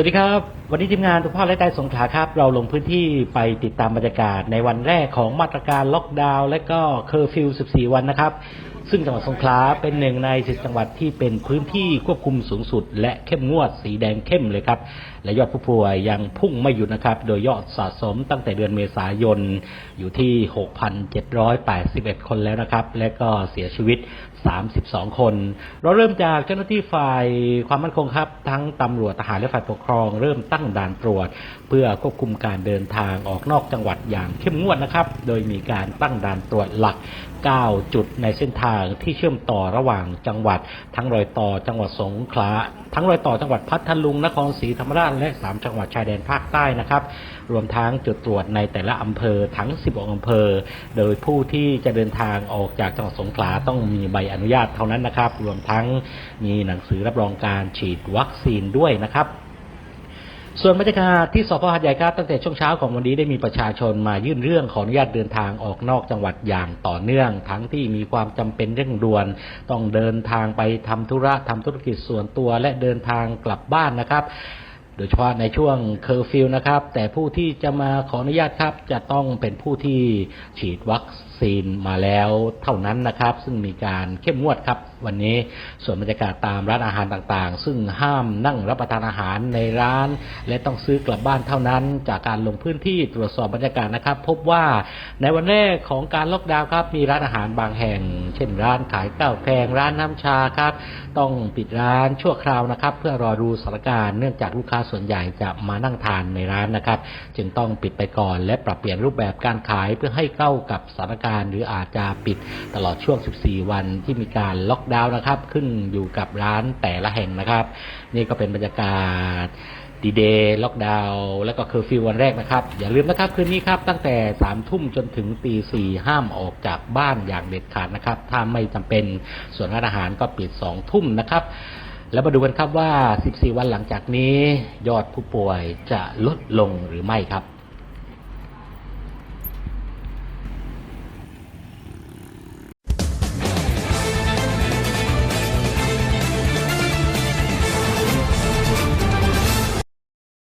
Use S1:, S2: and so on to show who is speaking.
S1: วัสดีครับ วันนี้ทีมงานทุกภาคและใจสงขลาครับ เราลงพื้นที่ไปติดตามบรรยากาศในวันแรกของมาตรการล็อกดาวน์และก็เคอร์ฟิว 14 วันนะครับ ซึ่งจังหวัดสงขลาเป็นหนึ่งในสิจังหวัดที่เป็นพื้นที่ควบคุมสูงสุด และเข้มงวดสีแดงเข้มเลยครับ และยอดผู้ป่วยยังพุ่งไม่หยุดนะครับ โดยยอดสะสมตั้งแต่เดือนเมษายนอยู่ที่ 6,781 คนแล้วนะครับ และก็เสียชีวิต 32 คน เราเริ่มจากเจ้าหน้าที่ฝ่ายความมั่นคงครับ ทั้งตำรวจทหารและฝ่ายปกครอง เริ่มตั้งด่านตรวจ เพื่อควบคุมการเดินทางออกนอกจังหวัดอย่างเข้มงวดนะครับ โดยมีการตั้งด่านตรวจหลัก 9 จุดในเส้นทางที่เชื่อมต่อระหว่างจังหวัด ทั้งรอยต่อจังหวัดสงขลาทั้งรอยต่อจังหวัดพัทลุงนครศรีธรรมราชและ 3 จังหวัดชายแดนภาคใต้นะครับ รวมทั้งจุดตรวจในแต่ละอำเภอทั้ง 16 อำเภอ โดยผู้ที่จะเดินทางออกจากจังหวัดสงขลาต้องมีใบอนุญาตเท่านั้นนะครับ รวมทั้งมีหนังสือรับรองการฉีดวัคซีนด้วยนะครับ ส่วนบรรยากาศที่สพหัดใหญ่ครับตั้งแต่ช่วงเช้าของวันนี้ได้มีประชาชนมายื่นเรื่องขออนุญาตเดินทางออกนอกจังหวัดอย่างต่อเนื่อง ทั้งที่มีความจำเป็นเร่งด่วน ต้องเดินทางไปทำธุระทำธุรกิจส่วนตัวและเดินทางกลับบ้านนะครับ ดยเฉพาะในช่วงเคอร์ฟิวนะครับ แต่ผู้ที่จะมาขออนุญาตครับ จะต้องเป็นผู้ที่ฉีดวัคซีนมาแล้วเท่านั้นนะครับ ซึ่งมีการเข้มงวดครับ วันนี้ส่วนบรรยากาศตามร้านอาหารต่างๆ ซึ่งห้ามนั่งรับประทานอาหารในร้าน และต้องซื้อกลับบ้านเท่านั้น จากการลงพื้นที่ตรวจสอบบรรยากาศนะครับ พบว่าในวันแรกของการล็อกดาวน์ครับ มีร้านอาหารบางแห่ง เช่น ร้านขายข้าวแพงร้านน้ำชาครับ ต้องปิดร้านชั่วคราวนะครับ เพื่อรอดูสถานการณ์เนื่องจากลูกค้าส่วนใหญ่จะมานั่งทานในร้านนะครับ จึงต้องปิดไปก่อน และปรับเปลี่ยนรูปแบบการขายเพื่อให้เข้ากับสถานการณ์ หรืออาจจะปิดตลอดช่วง 14 วันที่มีการล็อกดาวน์นะครับ ขึ้นอยู่กับร้านแต่ละแห่งนะครับ นี่ก็เป็นบรรยากาศดีเดย์ล็อกดาวน์แล้วก็เคอร์ฟิววันแรกนะครับ อย่าลืมนะครับ คืนนี้ครับ ตั้งแต่3ามทุ่มจนถึงตีสี่ห้ามออกจากบ้านอย่างเด็ดขาดนะครับ ถ้าไม่จำเป็นส่วนร้านอาหารก็ปิด2องทุ่มนะครับ แล้วมาดูกันครับว่า 14 วันหลังจากนี้ ยอดผู้ป่วยจะลดลงหรือไม่ครับ